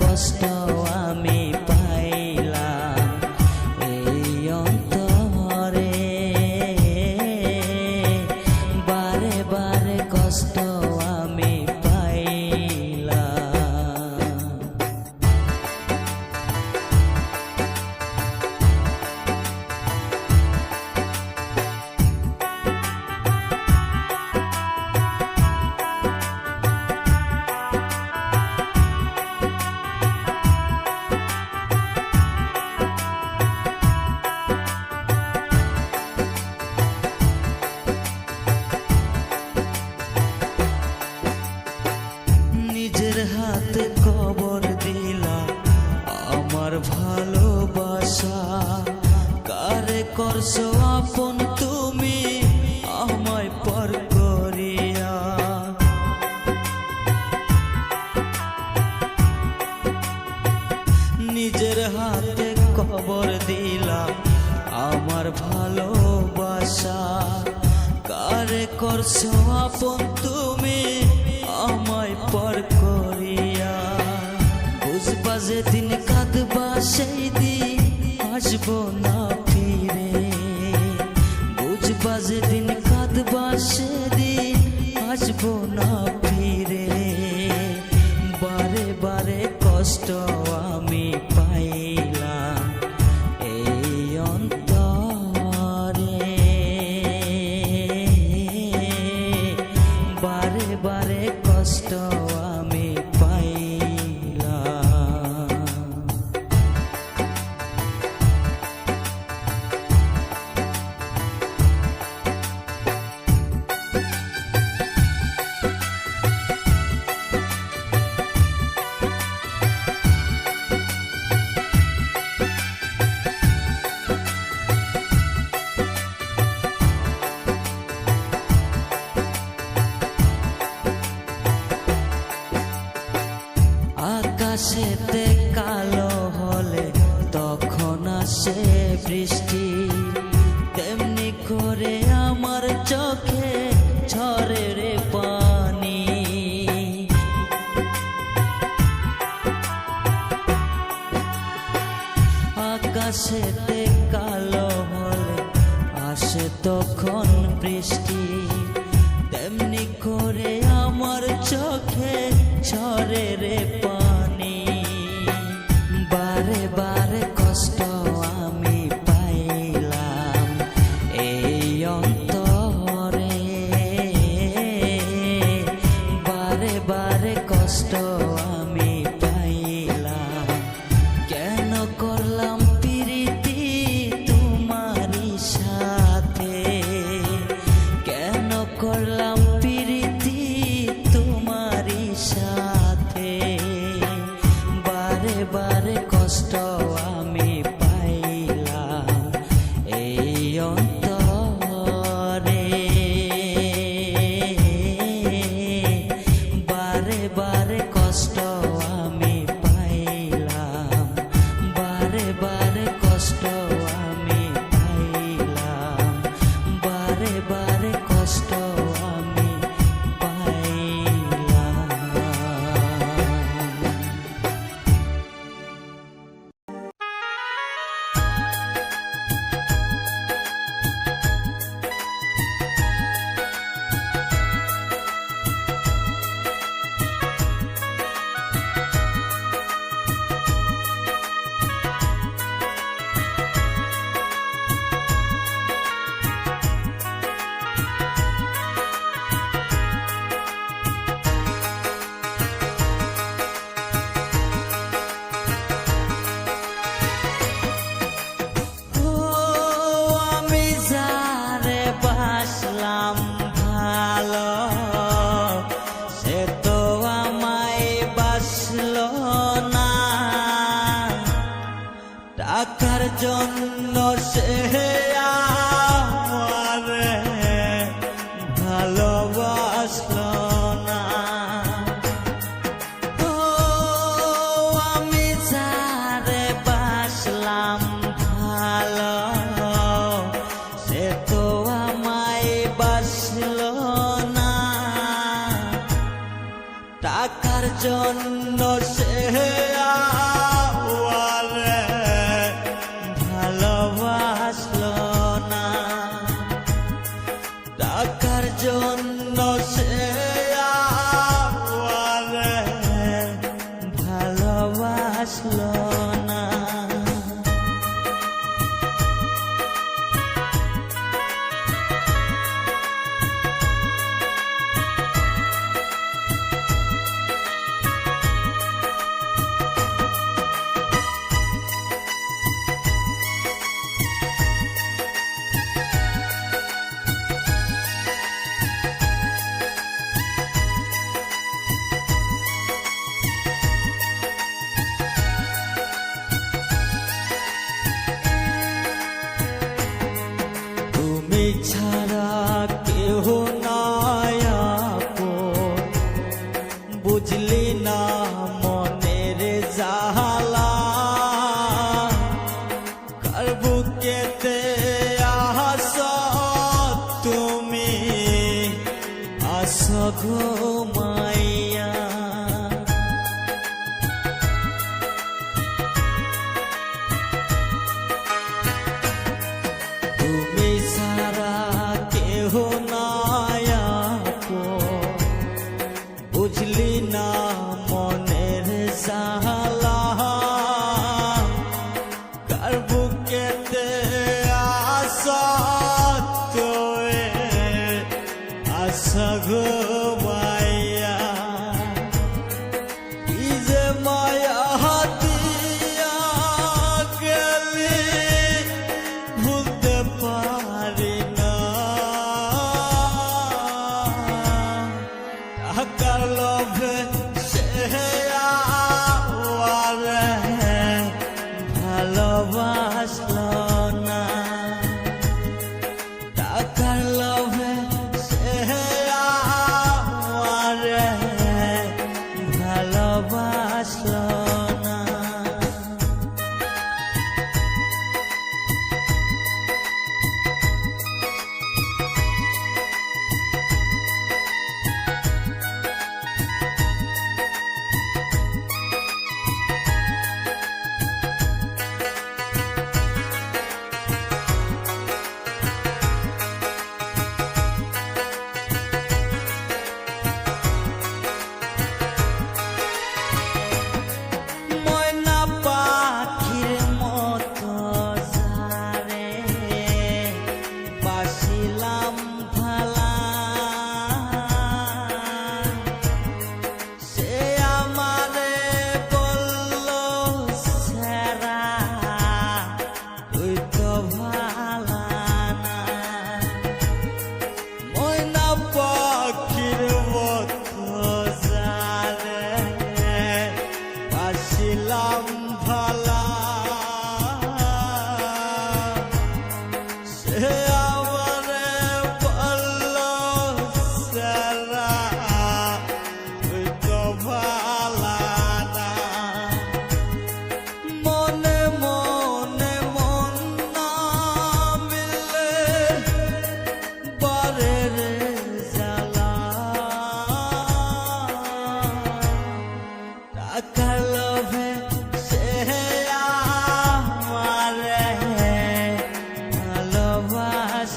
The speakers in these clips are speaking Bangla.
কষ্ট নিজের হাতে খবর দিলাম। আমার ভালোবাসা, কারে করছ আপন তুমি? আমায় পর করিয়া। বুঝবা যেদিন কাঁদবা সেই দিন আসব না ফিরে। বুঝবা যেদিন কাঁদবা, সেই কষ্ট আমি আমার চোখে ঝরে রে পানি। আকাশে কালো হলে, আসে তখন বৃষ্টি। তেমনি করে আমার চোখে ঝরে রে John. সঘো মাইয়া। তুমি সারা কেহ নায়া বুঝলি না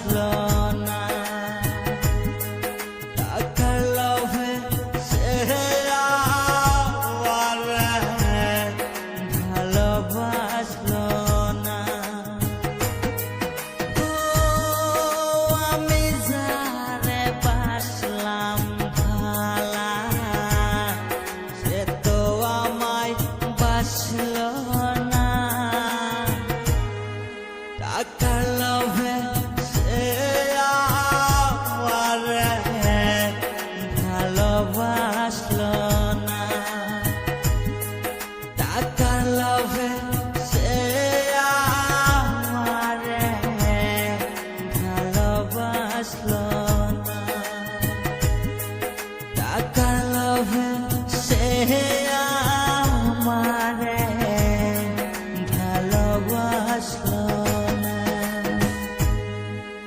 love.